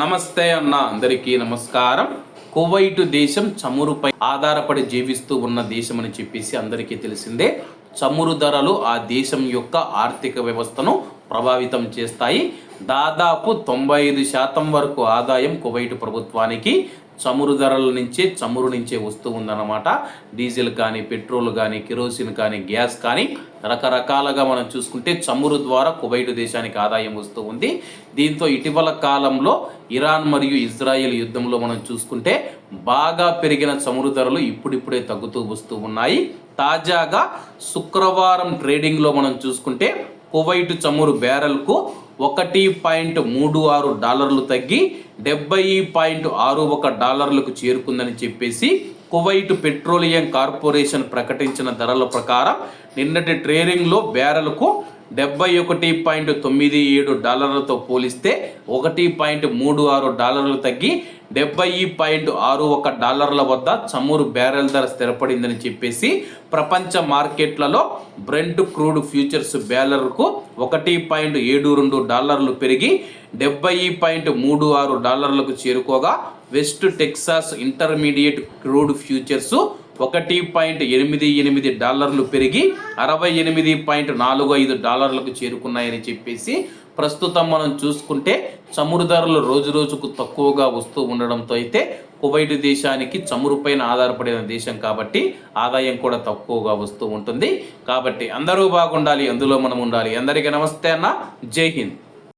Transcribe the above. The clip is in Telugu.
నమస్తే అన్న అందరికీ నమస్కారం. కువైట్ దేశం చమురుపై ఆధారపడి జీవిస్తూ ఉన్న దేశం అని చెప్పేసి అందరికీ తెలిసిందే. చమురు ధరలు ఆ దేశం యొక్క ఆర్థిక వ్యవస్థను ప్రభావితం చేస్తాయి. దాదాపు తొంభై ఐదు శాతం వరకు ఆదాయం కువైట్ ప్రభుత్వానికి చమురు ధరల నుంచే చమురు నుంచే వస్తూ ఉందన్నమాట. డీజిల్ కానీ పెట్రోల్ కానీ కిరోసిన్ కానీ గ్యాస్ కానీ రకరకాలుగా మనం చూసుకుంటే చమురు ద్వారా కువైట్ దేశానికి ఆదాయం వస్తూ ఉంది. దీంతో ఇటీవల కాలంలో ఇరాన్ మరియు ఇజ్రాయెల్ యుద్ధంలో మనం చూసుకుంటే బాగా పెరిగిన చమురు ధరలు ఇప్పుడిప్పుడే తగ్గుతూ వస్తూ ఉన్నాయి. తాజాగా శుక్రవారం ట్రేడింగ్లో మనం చూసుకుంటే కువైట్ చమురు బ్యారెల్కు ఒకటి పాయింట్ మూడు ఆరు డాలర్లు తగ్గి డెబ్బై పాయింట్ ఆరు ఒక డాలర్లకు చేరుకుందని చెప్పేసి కువైట్ పెట్రోలియం కార్పొరేషన్ ప్రకటించిన ధరల ప్రకారం నిన్నటి ట్రేడింగ్లో బ్యారెల్కు డెబ్బై ఒకటి పాయింట్ తొమ్మిది ఏడు డాలర్లతో పోలిస్తే ఒకటి పాయింట్ మూడు ఆరు డాలర్లు తగ్గి డెబ్బై పాయింట్ ఆరు ఒక డాలర్ల వద్ద చమురు బ్యారెల్ ధర స్థిరపడిందని చెప్పేసి ప్రపంచ మార్కెట్లలో బ్రెంట్ క్రూడ్ ఫ్యూచర్స్ బ్యాలర్కు ఒకటి పాయింట్ ఏడు రెండు డాలర్లు పెరిగి డెబ్బై పాయింట్ మూడు ఆరు డాలర్లకు చేరుకోగా West Texas intermediate crude futures ఒకటి పాయింట్ ఎనిమిది ఎనిమిది డాలర్లు పెరిగి అరవై ఎనిమిది పాయింట్ నాలుగు ఐదు డాలర్లకు చేరుకున్నాయని చెప్పేసి ప్రస్తుతం మనం చూసుకుంటే చమురు ధరలు రోజు రోజుకు తక్కువగా వస్తూ ఉండడంతో అయితే కువైట్ దేశానికి చమురు పైన ఆధారపడిన దేశం కాబట్టి ఆదాయం కూడా తక్కువగా వస్తూ ఉంటుంది. కాబట్టి అందరూ బాగుండాలి అందులో మనం ఉండాలి. అందరికీ నమస్తే అన్న. జై హింద్.